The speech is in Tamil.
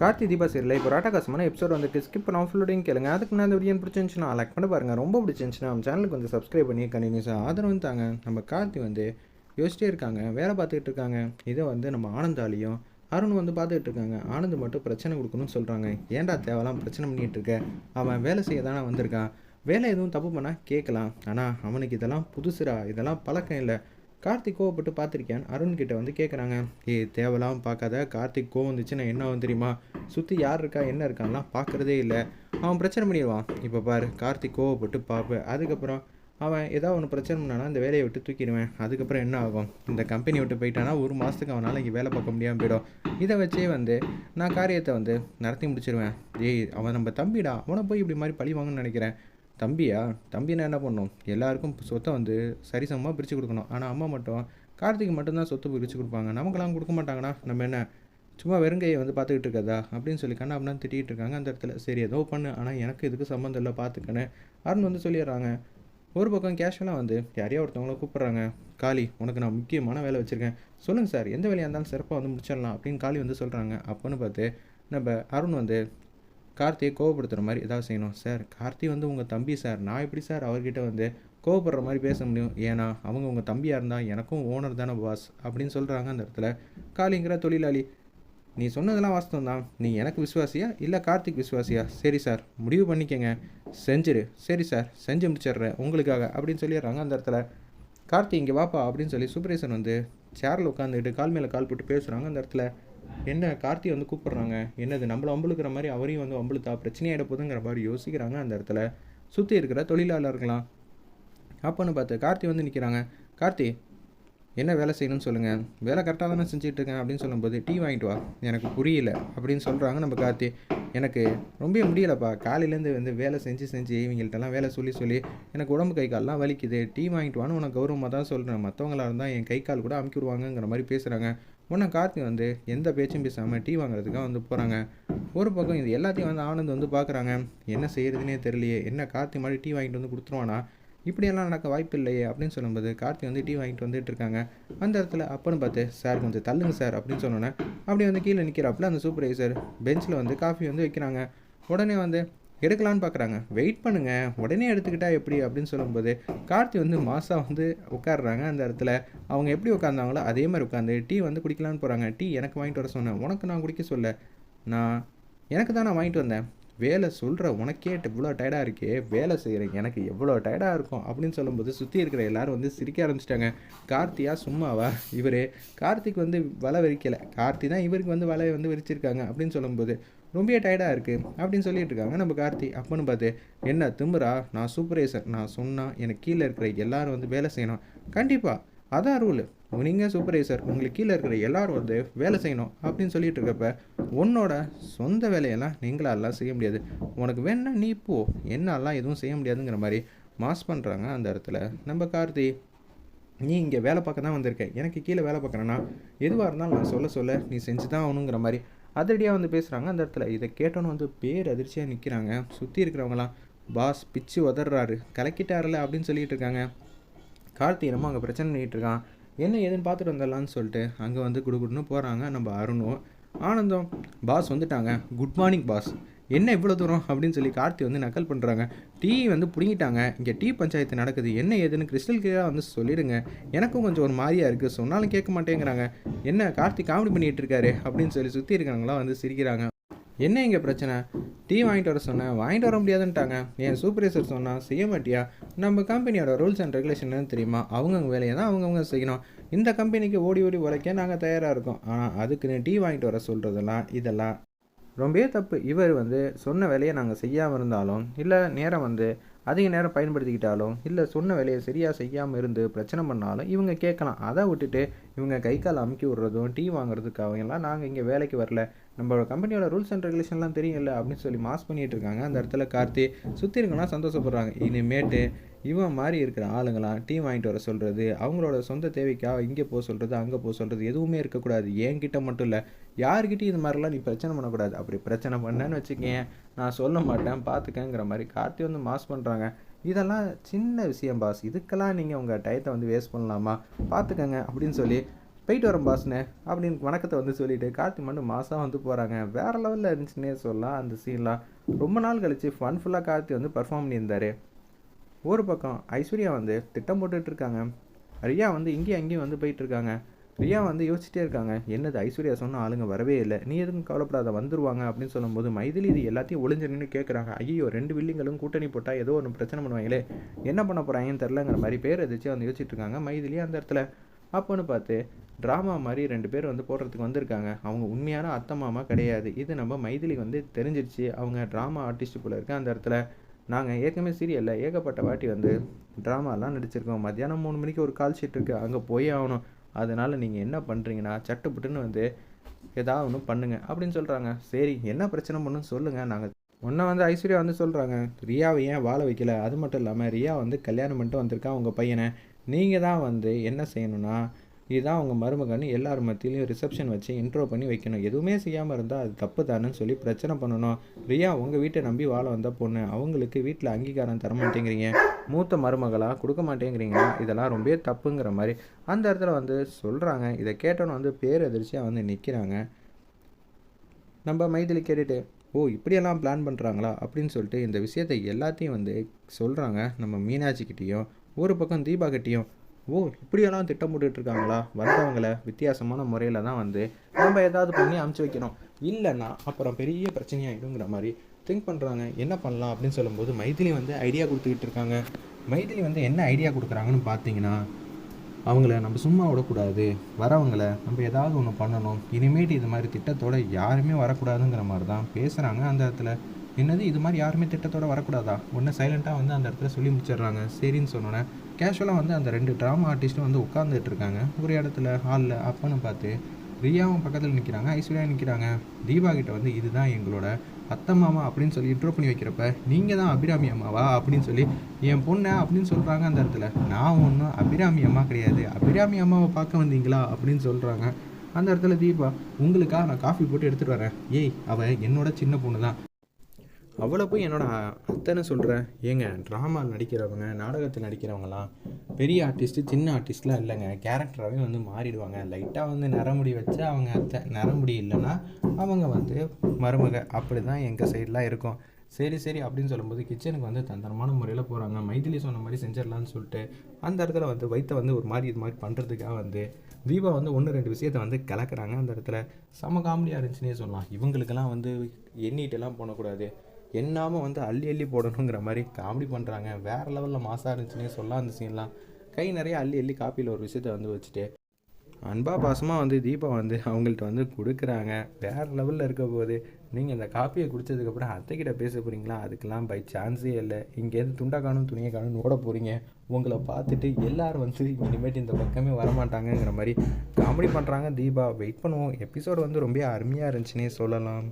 கார்த்தி தீபா சீரியல் இப்போ ராட்டகாசமான எபிசோட் வந்துட்டு ஸ்கிப் பண்ண ஃபுல்லோடையும் கேளுங்க. அதுக்கு நான் அந்த வீடியோ பிடிச்சிருந்துச்சுன்னா லைக் பண்ண பாருங்கள் ரொம்ப பிடிச்சிருந்துச்சுன்னா நம்ம சேனலுக்கு வந்து சப்ஸ்கிரைப் பண்ணி கண்டினியூஸாக ஆதரவு தாங்க. நம்ம கார்த்தி வந்து யோசிச்சிட்டே இருக்காங்க வேலை பார்த்துக்கிட்டு இருக்காங்க. இதை வந்து நம்ம ஆனந்தாலையும் அருண் வந்து பார்த்துக்கிட்டு இருக்காங்க. ஆனந்த் மட்டும் பிரச்சனை கொடுக்கணும்னு சொல்கிறாங்க ஏன்டா தேவலாம் பிரச்சனை பண்ணிகிட்டு இருக்க? அவன் வேலை செய்ய தானே வந்திருக்கான். வேலை எதுவும் தப்பு பண்ணால் கேட்கலாம். ஆனால் அவனுக்கு இதெல்லாம் புதுசுடா. இதெல்லாம் பழக்கம் இல்லை. கார்த்திக் கோவப்பட்டு பார்த்துருக்கேன் அருண் கிட்ட வந்து கேட்குறாங்க ஏய் தேவலாம் பார்க்காத. கார்த்திக் கோவம் வந்துச்சுன்னா என்ன வந்து தெரியுமா? சுற்றி யார் இருக்கா என்ன இருக்கான்லாம் பார்க்குறதே இல்லை. அவன் பிரச்சனை பண்ணிடுவான். இப்போ பாரு கார்த்திக் கோவப்பட்டு பார்ப்பேன் அதுக்கப்புறம் அவன் ஏதாவது ஒன்று பிரச்சனை பண்ணானா இந்த வேலையை விட்டு தூக்கிடுவேன். அதுக்கப்புறம் என்ன ஆகும்? இந்த கம்பெனி விட்டு போயிட்டானா ஒரு மாதத்துக்கு அவனால் இங்கே வேலை பார்க்க முடியாமல் போயிடும். இதை வச்சே வந்து நான் காரியத்தை வந்து நடத்தி முடிச்சிருவேன். ஏய் அவன் நம்ம தம்பிடா. அவனை போய் இப்படி மாதிரி பழி வாங்கன்னு நினைக்கிறேன். தம்பியா? தம்பினா என்ன பண்ணும்? எல்லாருக்கும் சொத்தை வந்து சரிசமமாக பிரித்து கொடுக்கணும். ஆனால் அம்மா மட்டும் கார்த்திக்கு மட்டும்தான் சொத்து பிரித்து கொடுப்பாங்க. நமக்கெல்லாம் கொடுக்க மாட்டாங்கண்ணா நம்ம என்ன சும்மா வெறுங்கையை வந்து பார்த்துக்கிட்டு இருக்கதா அப்படின்னு சொல்லி கண்ணா அப்படின்னு திட்டிகிட்டு இருக்காங்க அந்த இடத்துல. சரி ஏதோ பண்ணு. ஆனால் எனக்கு இதுக்கு சம்மந்தம் இல்லை? பார்த்துக்கன்னு அருண் வந்து சொல்லிடுறாங்க. ஒரு பக்கம் கேஷுவலாக வந்து யாரையோ ஒருத்தவங்கள கூப்பிட்றாங்க. காளி உனக்கு நான் முக்கியமான வேலை வச்சுருக்கேன். சொல்லுங்கள் சார். எந்த வேலையாக இருந்தாலும் சிறப்பாக வந்து முடிச்சிடலாம் அப்படின்னு காளி வந்து சொல்கிறாங்க அப்போன்னு பார்த்து நம்ம அருண் வந்து கார்த்தியை கோவப்படுத்துகிற மாதிரி ஏதாவது செய்யணும். சார் கார்த்தி வந்து உங்கள் தம்பி சார். நான் எப்படி சார் அவர்கிட்ட வந்து கோவப்படுற மாதிரி பேச முடியும்? ஏன்னா அவங்க உங்கள் தம்பியாக இருந்தால் எனக்கும் ஓனர் தானே பாஸ் அப்படின்னு சொல்கிறாங்க அந்த இடத்துல காளிங்கிற தொழிலாளி. நீ சொன்னதெல்லாம் வாஸ்தவம் தான் நீ எனக்கு விசுவாசியா? இல்லை கார்த்திக் விசுவாசியா? சரி சார் முடிவு பண்ணிக்கங்க. செஞ்சிரு. சரி சார் செஞ்சு முடிச்சிடுறேன் உங்களுக்காக அப்படின்னு சொல்லிடுறாங்க அந்த இடத்துல. கார்த்தி இங்கே வாப்பா அப்படின்னு சொல்லி சூப்பரேசன் வந்து சேரில் உட்காந்துக்கிட்டு கால் மேலே கால் போட்டு பேசுகிறாங்க அந்த இடத்துல. என்ன கார்த்தி வந்து கூப்பிட்றாங்க. என்னது நம்மள வம்பளுக்கிற மாதிரி அவரையும் வந்து வம்பளுத்தா பிரச்சனையாயிட போதுங்கிற மாதிரி யோசிக்கிறாங்க அந்த இடத்துல. சுற்றி இருக்கிற தொழிலாளர்களாம் அப்போன்னு பார்த்து கார்த்தி வந்து நிற்கிறாங்க கார்த்தி என்ன வேலை செய்யணும்னு சொல்லுங்கள் வேலை கரெக்டாக தானே செஞ்சுட்டு இருக்கேன் அப்படின்னு சொல்லும்போது டீ வாங்கிட்டு வா. எனக்கு புரியல. அப்படின்னு சொல்கிறாங்க நம்ம கார்த்தி. எனக்கு ரொம்ப முடியலப்பா. காலையிலேருந்து வந்து வேலை செஞ்சு செஞ்சு இவங்கள்ட்டலாம் வேலை சொல்லி சொல்லி எனக்கு உடம்பு கை கால்லாம் வலிக்குது. டீ வாங்கிட்டு வான்னு உனக்கு கௌரவமாக தான் சொல்கிறேன் மற்றவங்களா இருந்தால் என் கை கால் கூட அமுக்கி விடுவாங்கங்கிற மாதிரி பேசுகிறாங்க உடனே கார்த்தி வந்து எந்த பேச்சும் பேசாமல் டீ வாங்குறதுக்காக வந்து போகிறாங்க ஒரு பக்கம் இது எல்லாத்தையும் வந்து ஆனந்த் வந்து பார்க்குறாங்க என்ன செய்கிறதுனே தெரியலையே. என்ன கார்த்தி மாதிரி டீ வாங்கிட்டு வந்து கொடுத்துருவானா? இப்படியெல்லாம் நடக்க வாய்ப்பு இல்லையே அப்படின்னு சொல்லும்போது கார்த்தி வந்து டீ வாங்கிட்டு வந்துட்டு இருக்காங்க. அந்த இடத்துல அப்பன்னு பார்த்து சார் கொஞ்சம் தள்ளுங்க சார் அப்படின்னு சொன்னோன்னே அப்படியே வந்து கீழே நிற்கிறாப்புல அந்த சூப்பர்வைசர் பெஞ்சில் வந்து காஃபி வந்து வைக்கிறாங்க. உடனே வந்து எடுக்கலான்னு பார்க்குறாங்க வெயிட் பண்ணுங்கள் உடனே எடுத்துக்கிட்டா எப்படி? அப்படின்னு சொல்லும்போது கார்த்தி வந்து மாசா வந்து உட்காடுறாங்க அந்த இடத்துல. அவங்க எப்படி உட்காந்தாங்களோ அதே மாதிரி உட்காந்து டீ வந்து குடிக்கலான்னு போகிறாங்க டீ எனக்கு வாங்கிட்டு வர சொன்னேன். உனக்கு நான் குடிக்க சொல்ல. நான் எனக்கு தான் நான் வாங்கிட்டு வந்தேன். வேலை சொல்கிற உனக்கே இவ்வளோ டயர்டாக இருக்கே. வேலை செய்கிறேன் எனக்கு எவ்வளோ டயர்டாக இருக்கும்? அப்படின்னு சொல்லும்போது சுற்றி இருக்கிற எல்லாரும் வந்து சிரிக்க ஆரம்பிச்சிட்டாங்க. கார்த்தியா சும்மாவா? இவர் கார்த்திக் வந்து வலை விரிக்கலை. கார்த்தி தான் இவருக்கு வந்து வலையை வந்து விரிச்சிருக்காங்க அப்படின்னு சொல்லும்போது ரொம்ப டயர்டாக இருக்குது அப்படின்னு சொல்லிட்டு இருக்காங்க. நம்ம கார்த்தி அப்போன்னு பார்த்து என்ன திமுறா? நான் சூப்பர்வைசர் நான் சொன்னால் எனக்கு கீழே இருக்கிற எல்லாரும் வந்து வேலை செய்யணும். கண்டிப்பாக அதான் ரூல் நீங்கள் சூப்பர்வைசர் உங்களுக்கு கீழே இருக்கிற எல்லாரும் வந்து வேலை செய்யணும். அப்படின்னு சொல்லிட்டு இருக்கப்ப உன்னோட சொந்த வேலையெல்லாம் நீங்களாலாம் செய்ய முடியாது. உனக்கு வேணா நீ போ. என்னாலாம் எதுவும் செய்ய முடியாதுங்கிற மாதிரி மாஸ் பண்ணுறாங்க அந்த இடத்துல. நம்ம கார்த்தி நீ இங்கே வேலை பார்க்க தான் வந்திருக்க. எனக்கு கீழே வேலை பார்க்குறேன்னா எதுவாக இருந்தாலும் நான் சொல்ல சொல்ல நீ செஞ்சு தான் ஆகணுங்கிற மாதிரி அதிரடியாக வந்து பேசுகிறாங்க அந்த இடத்துல இதை கேட்டோன்னு வந்து பேர் அதிர்ச்சியாக நிற்கிறாங்க சுற்றி இருக்கிறவங்களாம் பாஸ் பிச்சு உதறாரு கலக்கிட்டாருல அப்படின்னு சொல்லிட்டு இருக்காங்க. கார்த்தி என்னமோ அங்கே பிரச்சனை பண்ணிகிட்டு இருக்கான். என்ன ஏதுன்னு பார்த்துட்டு வந்துடலான்னு சொல்லிட்டு அங்கே வந்து குடுகுடுன்னு போகிறாங்க நம்ம அருணும். ஆனந்தம் பாஸ் வந்துட்டாங்க. Good morning boss. என்ன இவ்வளோ தூரம் அப்படின்னு சொல்லி கார்த்தி வந்து நக்கல் பண்ணுறாங்க டீ வந்து பிடுங்கிட்டாங்க. இங்கே டீ பஞ்சாயத்து நடக்குது. என்ன ஏதுன்னு கிறிஸ்டல் கிளியராக வந்து சொல்லிடுங்க. எனக்கும் கொஞ்சம் ஒரு மாதிரியாக இருக்குது சொன்னாலும் கேட்க மாட்டேங்கிறாங்க. என்ன கார்த்தி காமெடி பண்ணிகிட்டு இருக்காரு அப்படின்னு சொல்லி சுற்றி இருக்கிறவங்களாம் வந்து சிரிக்கிறாங்க. என்ன இங்கே பிரச்சனை? டீ வாங்கிட்டு வர சொன்னேன். வாங்கிட்டு வர முடியாதுன்ட்டாங்க. என் சூப்பர்வைசர் சொன்னால் செய்ய மாட்டியா? நம்ம கம்பெனியோட ரூல்ஸ் அண்ட் ரெகுலேஷன் தெரியுமா? அவங்கவுங்க வேலையை தான் அவங்கவுங்க செய்யணும். இந்த கம்பெனிக்கு ஓடி ஓடி உழைக்க நாங்கள் தயாராக இருக்கோம். ஆனால் அதுக்குன்னு டீ வாங்கிட்டு வர சொல்கிறதெல்லாம் இதெல்லாம் ரொம்பவே தப்பு. இவர் வந்து சொன்ன வேலையை நாங்கள் செய்யாமல் இருந்தாலும் இல்லை நேரம் வந்து அதிக நேரம் பயன்படுத்திக்கிட்டாலும் இல்லை சொன்ன வேலையை சரியாக செய்யாமல் இருந்து பிரச்சனை பண்ணாலும் இவங்க கேட்கலாம். அதை விட்டுட்டு இவங்க கை கால் அமுக்கி விட்றதும் டீ வாங்குறதுக்காகலாம் நாங்கள் இங்கே வேலைக்கு வரல. நம்மளோட கம்பெனியோட ரூல்ஸ் அண்ட் ரெகுலேஷன்லாம் தெரியல அப்படின்னு சொல்லி மாஸ் பண்ணிகிட்டு இருக்காங்க. அந்த இடத்துல கார்த்தி சுற்றி இருக்கணும் சந்தோஷப்படுறாங்க. இனிமேட்டு இவன் மாதிரி இருக்கிற ஆளுங்களாம் டீம் வாங்கிட்டு வர சொல்கிறது அவங்களோட சொந்த தேவைக்காக இங்கே போக சொல்கிறது அங்கே போக சொல்கிறது எதுவுமே இருக்கக்கூடாது. என்கிட்ட மட்டும் இல்லை யார்கிட்டையும் இது மாதிரிலாம் நீ பிரச்சனை பண்ணக்கூடாது. அப்படி பிரச்சனை பண்ணேன்னு வச்சுக்கேன் நான் சொல்ல மாட்டேன் பார்த்துக்கங்கிற மாதிரி கார்த்தி வந்து மாஸ் பண்ணுறாங்க இதெல்லாம் சின்ன விஷயம் பாஸ் இதுக்கெல்லாம் நீங்கள் உங்கள் டயத்தை வந்து வேஸ்ட் பண்ணலாமா? பார்த்துக்கங்க அப்படின்னு சொல்லி போயிட்டு வரேன் பாஸ்னே அப்படின்னு வணக்கத்தை வந்து சொல்லிட்டு கார்த்தி மட்டும் மாதம் வந்து போகிறாங்க வேறு லெவலில் இருந்துச்சுன்னே சொல்லலாம் அந்த சீன்லாம் ரொம்ப நாள் கழிச்சு ஃபன்ஃபுல்லாக கார்த்தி வந்து பர்ஃபார்ம் பண்ணியிருந்தார். ஒரு பக்கம் ஐஸ்வர்யா வந்து திட்டம் போட்டுட்ருக்காங்க. ரியா வந்து இங்கேயும் அங்கேயும் வந்து போயிட்டுருக்காங்க ரியா வந்து யோசிச்சிட்டே இருக்காங்க. என்னது ஐஸ்வர்யா சொன்ன ஆளுங்க வரவே இல்லை. நீ எதுவும் கவலைப்படாத வந்துருவாங்க அப்படின்னு சொல்லும்போது மைதிலி இது எல்லாத்தையும் ஒளிஞ்சு நின்று கேட்குறாங்க ஐயோ ரெண்டு வில்லிங்களும் கூட்டணி போட்டால் ஏதோ ஒன்று பிரச்சனை பண்ணுவாங்களே. என்ன பண்ண போகிறாங்கன்னு தெரிலங்கிற மாதிரி பேர் எதிர்த்து வந்து யோசிச்சுட்டு இருக்காங்க மைதிலி அந்த இடத்துல. அப்போன்னு பார்த்து ட்ராமா மாதிரி ரெண்டு பேர் வந்து போடுறதுக்கு வந்திருக்காங்க. அவங்க உண்மையான அத்தை மாமா கிடையாது. இது நம்ம மைதிலி வந்து தெரிஞ்சிருச்சு. அவங்க ட்ராமா ஆர்டிஸ்ட் போல இருக்க அந்த இடத்துல. நாங்கள் ஏற்கனவே சீரியலில் ஏகப்பட்ட வாட்டி வந்து ட்ராமாலாம் நடிச்சிருக்கோம். மத்தியானம் மூணு மணிக்கு ஒரு கால் ஷீட் இருக்குது அங்கே போய் ஆகணும். அதனால் நீங்கள் என்ன பண்ணுறீங்கன்னா சட்டுப்புட்டுன்னு வந்து ஏதாவது ஒன்று பண்ணுங்கள் அப்படின்னு சொல்கிறாங்க சரி என்ன பிரச்சனை பண்ணுன்னு சொல்லுங்கள் நாங்கள் ஒன்றை வந்து ஐஸ்வர்யா வந்து சொல்கிறாங்க ரியாவை ஏன் வாழ வைக்கல? அது மட்டும் இல்லாமல் ரியா வந்து கல்யாணம் பண்ணிட்டு வந்திருக்கா உங்கள் பையனை. நீங்கள் தான் வந்து என்ன செய்யணும்னா இதுதான் அவங்க மருமகன் எல்லார் மத்தியிலையும் ரிசப்ஷன் வச்சு இன்ட்ரோ பண்ணி வைக்கணும். எதுவுமே செய்யாமல் இருந்தால் அது தப்பு தானேன்னு சொல்லி பிரச்சனை பண்ணணும். ரியா உங்கள் வீட்டை நம்பி வாழ வந்த பொண்ணு அவங்களுக்கு வீட்டில் அங்கீகாரம் தர மாட்டேங்கிறீங்க. மூத்த மருமகளாக கொடுக்க மாட்டேங்கிறீங்க. இதெல்லாம் ரொம்ப தப்புங்கிற மாதிரி அந்த இடத்துல வந்து சொல்கிறாங்க இதை கேட்டோன்னு வந்து பேரதிர்ச்சியாக வந்து நிற்கிறாங்க நம்ம மைதிலி கேட்டுட்டு ஓ இப்படியெல்லாம் பிளான் பண்ணுறாங்களா அப்படின்னு சொல்லிட்டு இந்த விஷயத்தை எல்லாத்தையும் வந்து சொல்கிறாங்க நம்ம மீனாட்சிக்கிட்டேயும் ஒரு பக்கம் தீபா கிட்டேயும் ஓ இப்படியெல்லாம் திட்டம் இருக்காங்களா வந்தவங்கள வித்தியாசமான முறையில் தான் வந்து நம்ம ஏதாவது பண்ணி அமுச்சு வைக்கணும். இல்லைன்னா அப்புறம் பெரிய பிரச்சனையாகிடுங்கிற மாதிரி திங்க் பண்ணுறாங்க என்ன பண்ணலாம் அப்படின்னு சொல்லும்போது மைதிலி வந்து ஐடியா கொடுத்துக்கிட்டு இருக்காங்க மைதிலி வந்து என்ன ஐடியா கொடுக்குறாங்கன்னு பார்த்தீங்கன்னா அவங்கள நம்ம சும்மா விடக்கூடாது. வரவங்கள நம்ம ஏதாவது ஒன்று பண்ணணும். இனிமேட்டு இது மாதிரி திட்டத்தோட யாருமே வரக்கூடாதுங்கிற மாதிரி தான் பேசுகிறாங்க அந்த இடத்துல. என்னது இது மாதிரி யாருமே திட்டத்தோட வரக்கூடாதா? ஒன்று சைலண்ட்டாக வந்து அந்த இடத்துல சொல்லி முடிச்சிடுறாங்க. சரின்னு சொன்னோன்னே கேஷுவலாக வந்து அந்த ரெண்டு ட்ராமா ஆர்டிஸ்ட்டும் வந்து உட்காந்துட்டு இருக்காங்க ஒரு இடத்துல ஹாலில் அப்பன்னு பார்த்து ரியாவும் பக்கத்தில் நிற்கிறாங்க ஐஸ்வர்யா நிற்கிறாங்க தீபா கிட்ட வந்து இதுதான் எங்களோட அத்தை மாமா அப்படின்னு சொல்லி இன்ட்ரோ பண்ணி வைக்கிறப்ப நீங்கள் தான் அபிராமி அம்மாவா? அப்படின்னு சொல்லி என் பொண்ணை அப்படின்னு சொல்கிறாங்க அந்த இடத்துல. நான் ஒன்றும் அபிராமி அம்மா கிடையாது. அபிராமி அம்மாவை பார்க்க வந்தீங்களா? அப்படின்னு சொல்கிறாங்க அந்த இடத்துல தீபா உங்களுக்காக நான் காஃபி போட்டு எடுத்துகிட்டு வரேன். ஏய் அவள் என்னோட சின்ன பொண்ணு தான் அவளை போய் என்னோட அத்தனை சொல்கிறேன் ஏங்க ட்ராமாவில் நடிக்கிறவங்க நாடகத்தில் நடிக்கிறவங்களாம் பெரிய ஆர்டிஸ்ட்டு சின்ன ஆர்டிஸ்ட்லாம் இல்லைங்க. கேரக்டராகவே வந்து மாறிடுவாங்க. லைட்டாக வந்து நரமுடி வச்சு அவங்க அத்தை நரமுடி இல்லைன்னா அவங்க வந்து மருமக. அப்படி தான் எங்கள் சைடெலாம் இருக்கும். சரி சரி அப்படின்னு சொல்லும்போது கிச்சனுக்கு வந்து தந்திரமான முறையில் போகிறாங்க மைதிலி சொன்ன மாதிரி செஞ்சிடலான்னு சொல்லிட்டு அந்த இடத்துல வந்து வயிற்ற வந்து ஒரு மாதிரி இது மாதிரி பண்ணுறதுக்காக வந்து தீபா வந்து ஒன்று ரெண்டு விஷயத்த வந்து கலக்கிறாங்க அந்த இடத்துல. செம காமெடியாக இருந்துச்சுன்னே சொல்லலாம். இவங்களுக்கெல்லாம் வந்து எண்ணிட்டெல்லாம் போகக்கூடாது எண்ணாமல் வந்து அள்ளி அள்ளி போடணுங்கிற மாதிரி காமெடி பண்ணுறாங்க வேறு லெவலில் மாசாக இருந்துச்சுன்னே சொல்லலாம் அந்த சீன்லாம் கை நிறைய அள்ளி அள்ளி காப்பியில் ஒரு விஷயத்த வந்து வச்சுட்டு அன்பா பாசமாக வந்து தீபா வந்து அவங்கள்ட்ட வந்து கொடுக்குறாங்க. வேறு லெவலில் இருக்க போது நீங்கள் இந்த காப்பியை குடித்ததுக்கப்புறம் அத்தைக்கிட்ட பேச போகிறீங்களா அதுக்கெல்லாம் பை சான்ஸே இல்லை. இங்கேருந்து துண்டா காணும் துணியை காணும் ஓட போகிறீங்க உங்களை பார்த்துட்டு எல்லோரும் வந்து இனிமேட்டு இந்த பக்கமே வரமாட்டாங்கங்கிற மாதிரி காமெடி பண்ணுறாங்க தீபா. வெயிட் பண்ணுவோம். எபிசோடு வந்து ரொம்ப அருமையாக இருந்துச்சுன்னே சொல்லலாம்.